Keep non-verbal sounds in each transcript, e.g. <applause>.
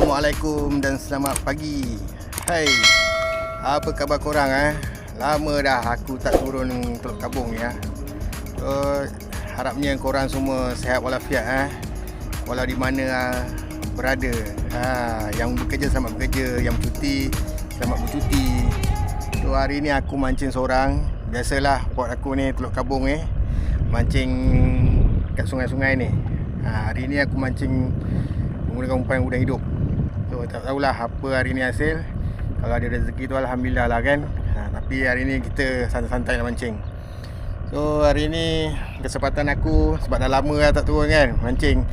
Assalamualaikum dan selamat pagi. Hai Apa khabar korang eh? Lama dah aku tak turun Teluk Kabung ya. So, Harapnya korang semua sehat walafiat eh? Walau di mana uh, berada. Ha, Yang bekerja selamat bekerja Yang bercuti selamat bercuti. So hari ni aku mancing seorang. Biasalah pot aku ni Teluk Kabung eh? Mancing kat sungai-sungai ni. Ha, Hari ni aku mancing menggunakan umpan udang hidup tak tahulah apa hari ni hasil. Kalau ada rezeki tu Alhamdulillah lah kan. Ha, Tapi hari ni kita santai-santai nak mancing. So hari ni kesempatan aku Sebab dah lama lah tak turun kan Mancing.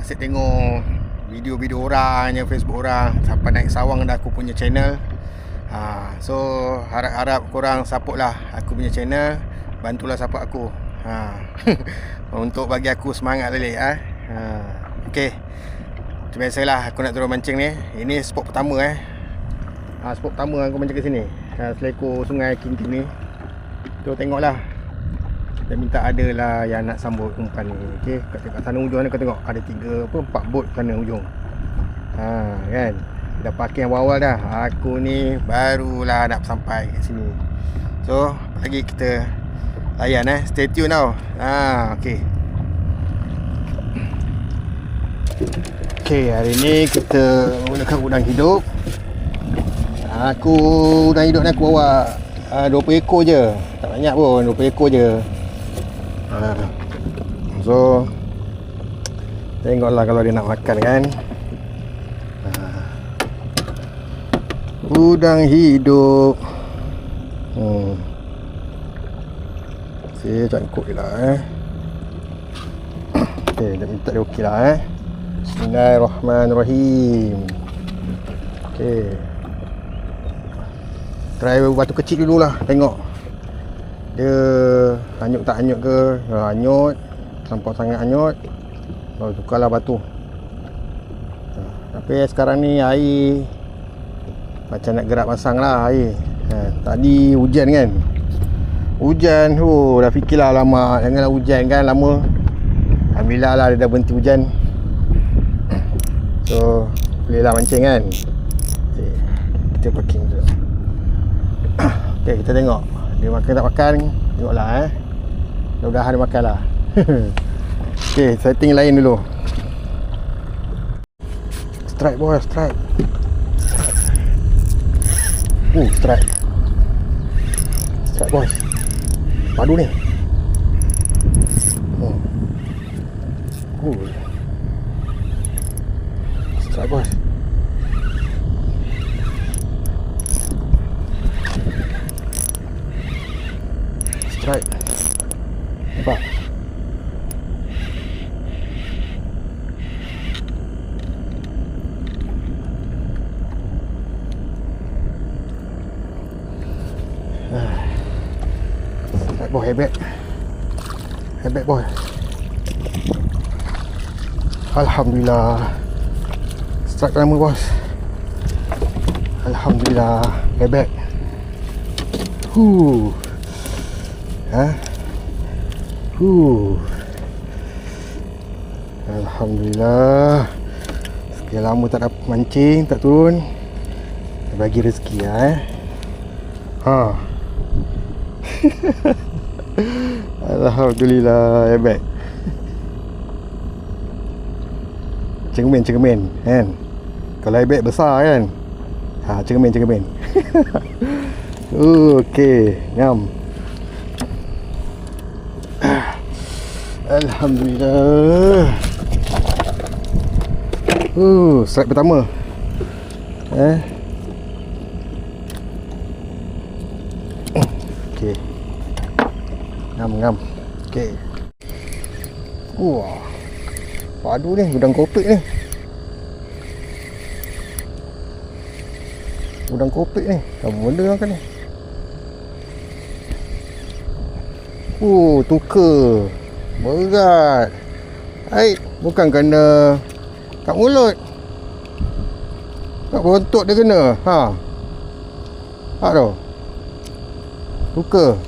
Asyik tengok video-video orang je Facebook orang. Sampai naik sawang dah aku punya channel. Ha, So harap-harap korang support lah aku punya channel. Bantulah support aku. Ha. <laughs> Untuk bagi aku semangat balik ha. ha. Okay macam biasalah aku nak turun mancing ni. Ini spot pertama eh. Ha, Spot pertama aku mancing ke sini. Ha, Selekor sungai Kintin ni. Tu tengoklah. Dia minta ada lah yang nak sambut umpan ni. Okay kat, kat sana ujung ni kau tengok. Ada tiga apa empat bot sana ujung ha, kan? Dah parking awal-awal dah. Aku ni barulah nak sampai kat sini. So lagi kita layan eh. Stay tune tau. Ha, Okay Okey, hari ni kita menggunakan udang hidup. Aku udang hidup ni aku bawa uh, 20 ekor je. Tak banyak pun, 20 ekor je. Uh, so tengoklah kalau dia nak makan kan. Uh, udang hidup. Hmm. Saya cangkuk lah eh. Okey, dia minta dia okey lah eh. Bismillahirrahmanirrahim. Okay Try batu kecil dulu lah Tengok. Dia Hanyut tak hanyut ke? Kalau hanyut Sampai sangat hanyut Baru tukarlah batu. Tapi sekarang ni air Macam nak gerak pasang lah air. Ha, Tadi hujan kan? Hujan oh, Dah fikirlah lama. Janganlah hujan kan lama. Alhamdulillah lah dia dah berhenti hujan So boleh lah mancing kan? Okay. Kita parking je <coughs> Okay kita tengok. Dia makan tak makan Tengoklah eh. Mudah-mudahan dia makan lah. <laughs> Okay setting lain dulu. Strike boy strike Uh strike Strike boys Padu ni. Oh. Cool Bos Strike. Nampak? Strike boy hebat. Hebat boy. Alhamdulillah Strike lama bos. Alhamdulillah. Bebek Huh. Ha? Huh. Alhamdulillah. Sekian lama tak dapat mancing Tak turun. Bagi rezeki lah eh. Ha. <laughs> Alhamdulillah. Hebat Cermin cermin kan kalau bag besar kan? Ha cermin cermin. <laughs> Okey ngam. <clears throat> Alhamdulillah. Uh strike pertama. Eh? Okey. Ngam ngam. Okey. Wah. Padu ni gudang kopik ni Udang kopik ni. Apa benda makan ni. Oh tukar. Berat. Hai Bukan kena Kat mulut. Kat berontok dia kena. Ha. Tak tau Tukar.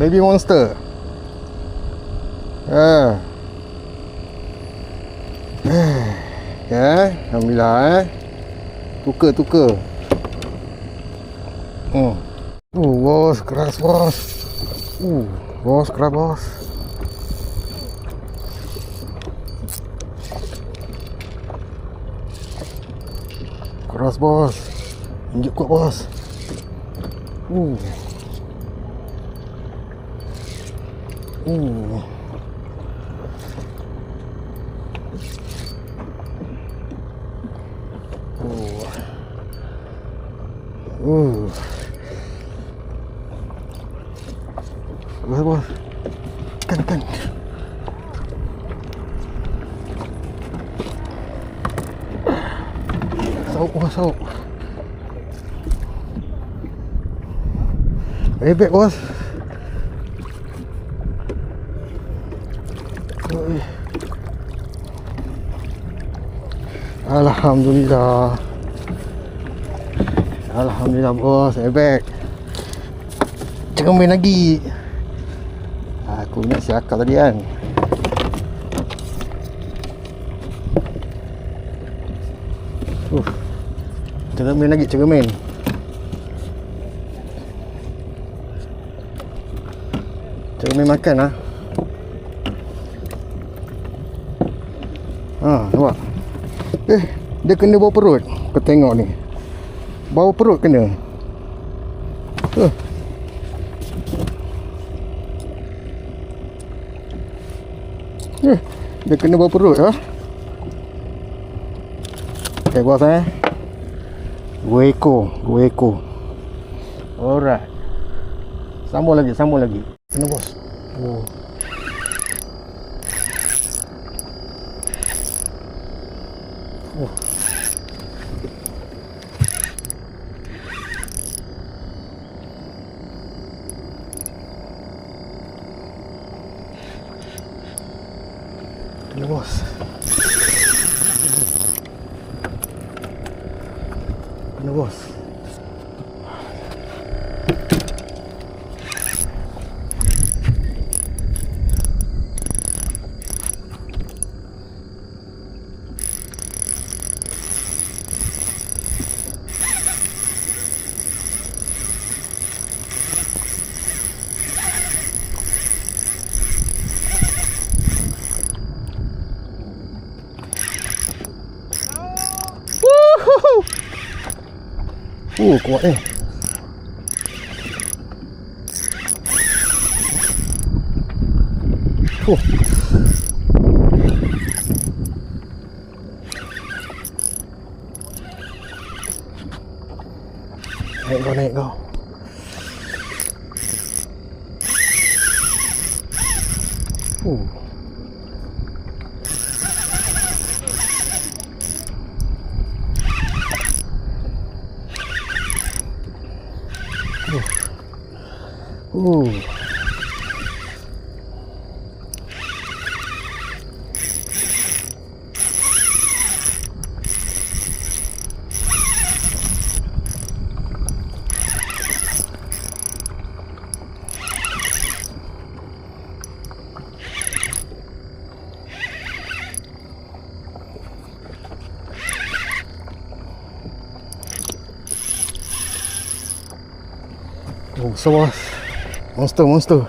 Baby monster. Ha. <sighs> Ya, alhamdulillah eh. Tukar Hmm. Uh, bos, keras bos. Uh, bos, keras bos. Keras bos. Injek kuat bos. Uh. Uh. Bos, bos. Kan, kan. Sauk, bos, sauk. Bebek, bos. Alhamdulillah. Alhamdulillah bos. Jangan main lagi. Aku ingat si akal tadi kan. Jangan main lagi, jangan main makan ah. Ha, nampak? Eh, dia kena bawa perut. Kau tengok ni. Bawa perut kena. Uh. Eh, dia kena bawa perut ha. Okay, bos eh. Dua ekor, dua ekor. Alright. Sambung lagi, sambung lagi. Kena bos. Oh. Oh. Kena bos. Kena bos. Woohoo! Oh, kuat eh. Oh. Naik kau, naik kau. Oh. Oh. Oh, so bos. Monster, monster.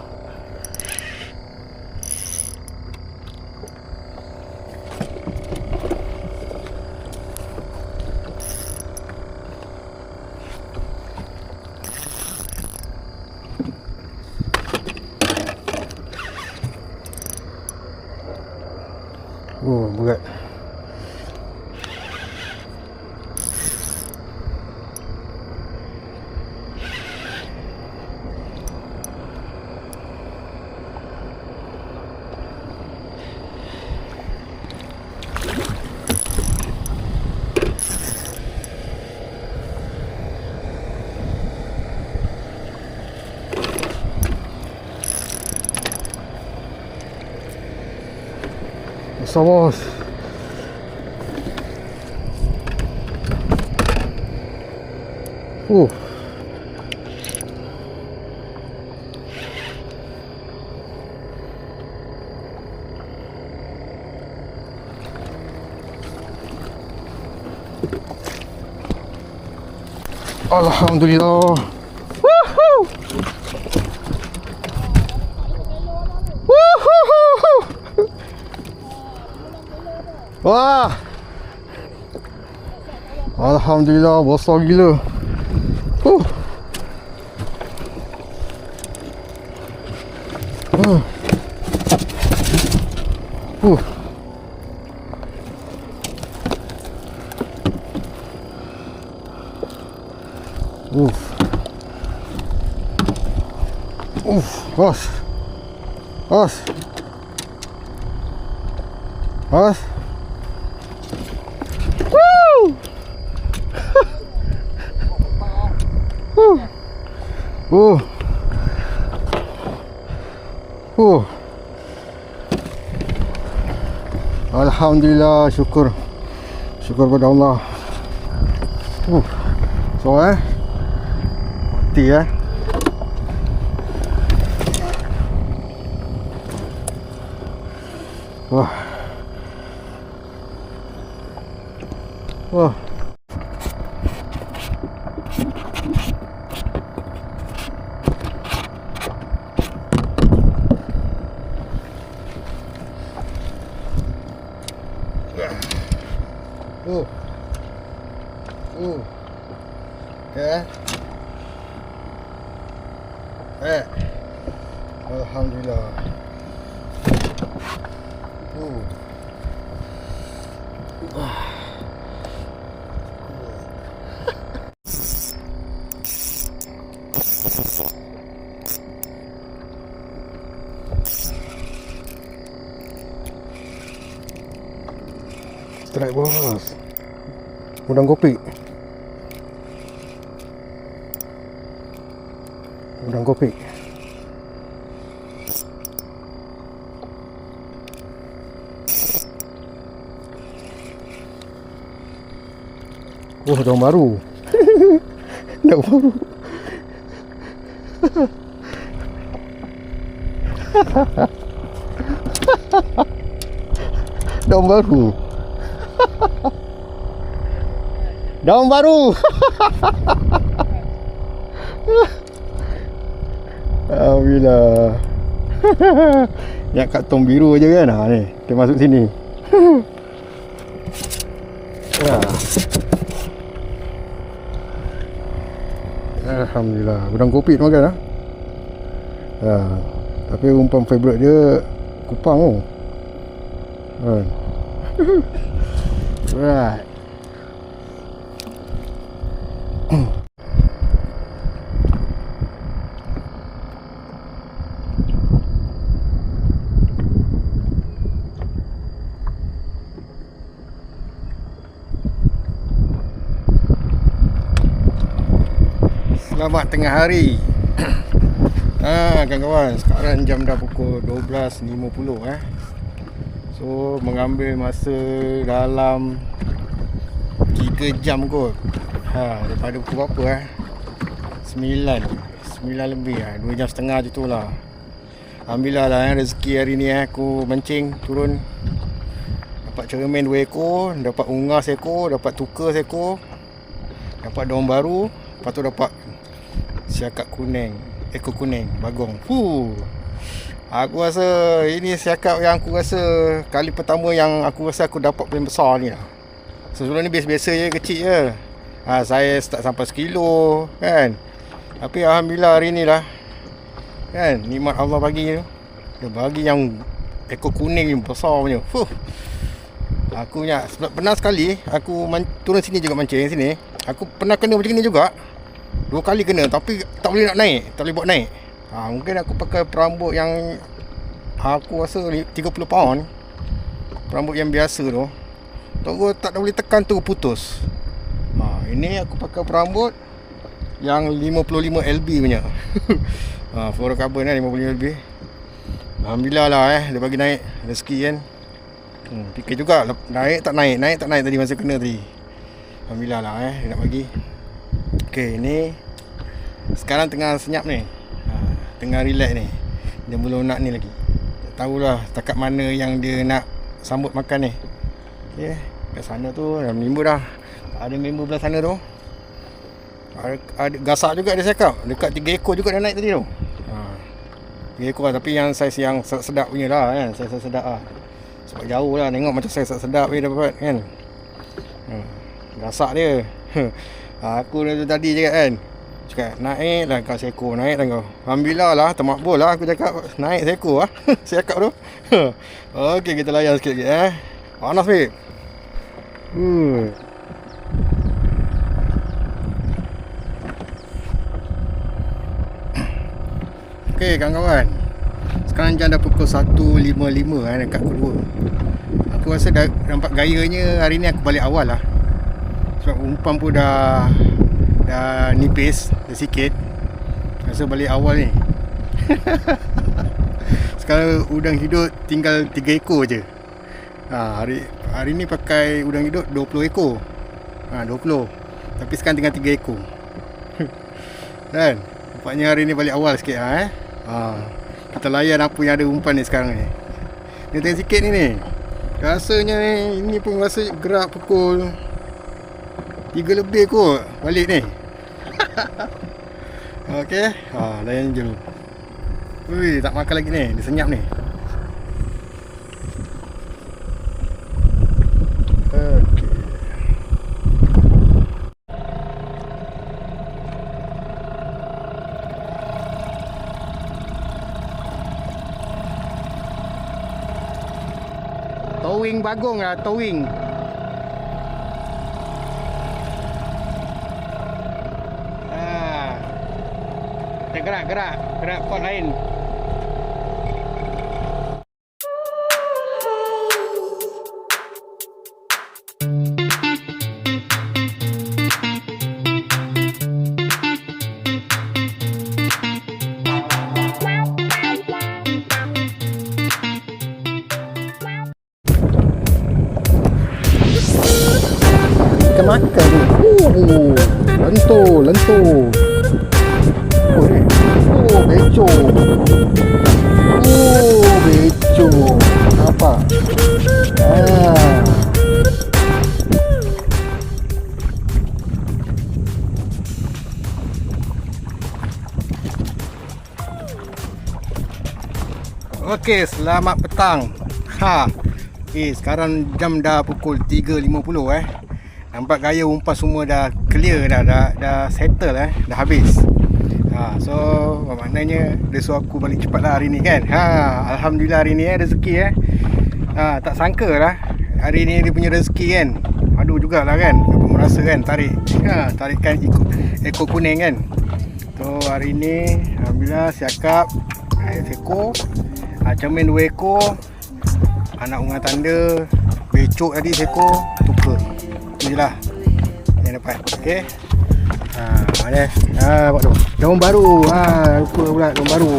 Oh, berat. Besar bos. Uh. Alhamdulillah. Wah. Alhamdulillah besar gila. Huh. Huh. Huh. Uf. Uf, bos. Bos. Bos. Uh. Uh. Alhamdulillah syukur Syukur pada Allah uh. So eh Mati eh Wah Wah Oh. Oh. Okay. Eh. Alhamdulillah. Oh. Strike bos. Udang kopi. Udang kopi. Oh, daun baru. <laughs> daun baru. <laughs> daun baru. <laughs> Daun baru. Alhamdulillah. Yang kat tong biru je kan. Ha ni, kita masuk sini. ya. Alhamdulillah. Udang kopi tu makan ah. Ha. Tapi umpan favourite dia kupang tu. Kan. <laughs> right. Selamat tengah hari. <coughs> Ha, Kawan-kawan Sekarang jam dah pukul 12.50 eh. So mengambil masa dalam 3 jam kot. Ha, Daripada pukul berapa eh? 9 9 lebih lah 2 jam setengah je tu lah. Alhamdulillah lah eh, rezeki hari ni eh, Aku mancing turun. Dapat cermin 2 ekor Dapat ungas ekor Dapat tukar ekor Dapat daun baru Lepas tu dapat siakap kuning. Ekor kuning. Bagong. Fuh. aku rasa ini siakap yang aku rasa kali pertama yang aku rasa aku dapat paling besar ni lah. Sebelum ni biasa-biasa je kecil je. Ha, saya start sampai sekilo kan? Tapi Alhamdulillah hari ni lah kan? Nikmat Allah bagi tu dia bagi yang ekor kuning ni besar punya. Fuh. aku punya pernah sekali aku man, turun sini juga mancing sini. Aku pernah kena macam ni juga Dua kali kena tapi tak boleh nak naik Tak boleh buat naik. Ha, Mungkin aku pakai perambut yang Aku rasa 30 pound. Perambut yang biasa tu. Tunggu tak boleh tekan tu putus. Ha, Ini aku pakai perambut Yang 55 LB punya. <laughs> Ha, Fluorocarbon kan 55 LB Alhamdulillah lah eh Dia bagi naik rezeki kan. Hmm, Fikir juga naik tak naik Naik tak naik tadi masa kena tadi. Alhamdulillah lah eh Dia nak bagi. Okey, ni sekarang tengah senyap ni. Ha, tengah relax ni. Dia belum nak ni lagi. Tak tahulah takat mana yang dia nak sambut makan ni. Okey. Kat sana tu dah member dah. Ada member belah sana tu. Ada, ada gasak juga dia cakap. Dekat 3 ekor juga dia naik tadi tu. Ha. 3 ekor lah. Tapi yang saiz yang sedap punya lah kan. Saiz sedap lah. Sebab jauh lah tengok macam saiz sedap dia dapat kan. Ha. Gasak dia. Ha, <laughs> aku dah tadi cakap kan. Cakap naik lah kau seekor naik lah kau. Alhamdulillah lah termakbul lah aku cakap naik seekor lah. <laughs> Saya cakap tu. <laughs> Okey kita layan sikit lagi eh. Panas babe. Hmm. Okey kawan-kawan. Sekarang jam dah pukul 1.55 eh, dekat kedua. Aku rasa dah nampak gayanya hari ni aku balik awal lah. Sebab umpan pun dah dah nipis sikit. Rasa balik awal ni. <laughs> Sekarang udang hidup tinggal 3 ekor je. Ha, hari hari ni pakai udang hidup 20 ekor. Ha, 20. Tapi sekarang tinggal 3 ekor. <laughs> kan? Nampaknya hari ni balik awal sikit ha, eh. Ha, kita layan apa yang ada umpan ni sekarang ni. Ni tengok sikit ni ni. Rasanya ni, ini pun rasa gerak pukul 3 lebih kot balik ni. <laughs> Okey. Ha, layan je dulu. Ui, tak makan lagi ni. Dia senyap ni. Towing bagong lah, towing. แต่กระด้ากระด้ากระด้าก้อนไอ้ Okey, selamat petang. Ha. Okey, sekarang jam dah pukul 3.50 eh. Nampak gaya umpan semua dah clear dah, dah, dah settle eh, dah habis. Ha, so maknanya dia suruh aku balik cepat lah hari ni kan. Ha, alhamdulillah hari ni eh rezeki eh. Ha, tak sangka lah hari ni dia punya rezeki kan. Madu jugalah kan. Apa merasa kan tarik. Ha, tarikan ikut ekor kuning kan. So hari ni alhamdulillah siakap eh, ekor. Ha, cermin dua ekor. Anak unga tanda becok tadi seekor tukar. Itu je lah yang dapat. Okey. Ha, ada. Ha, buat tu. Daun baru. Ha, lupa pula daun baru.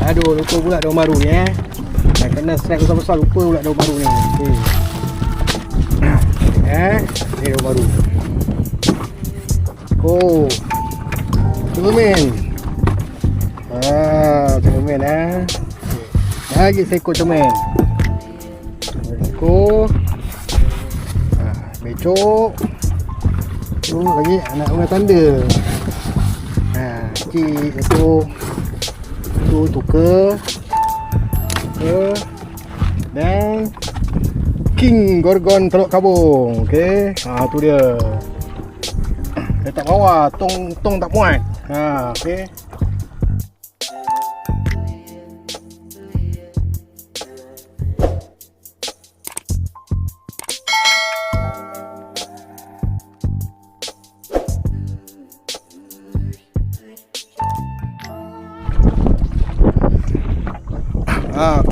Aduh, lupa pula daun baru ni eh. Dah kena snack besar-besar lupa pula daun baru ni. Okey. <coughs> Eh, ni daun baru. Oh. Cermin. Ah, cermin eh. Lagi seekor cermin. Seekor. Becok. Tu lagi anak bunga tanda. Ha, kecil satu. Tu tukar. Tukar. Dan King Gorgon Teluk Kabung. Okey. Ha tu dia. Letak bawah, tong tong tak muat. Ha, okey.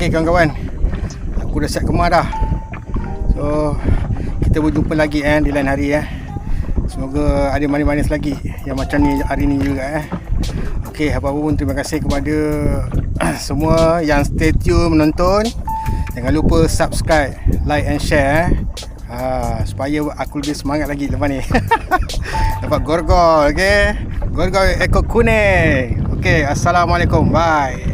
Okey kawan-kawan. Aku dah siap kemar dah. So, kita berjumpa lagi eh di lain hari eh. Semoga ada manis-manis lagi yang macam ni hari ni juga eh. Okey, apa-apa pun terima kasih kepada <clears throat> semua yang stay tune menonton. Jangan lupa subscribe, like and share eh. Ha, supaya aku lebih semangat lagi lepas ni. <laughs> Dapat gorgol, okey. Gorgol ekor kuning. Okey, assalamualaikum. Bye.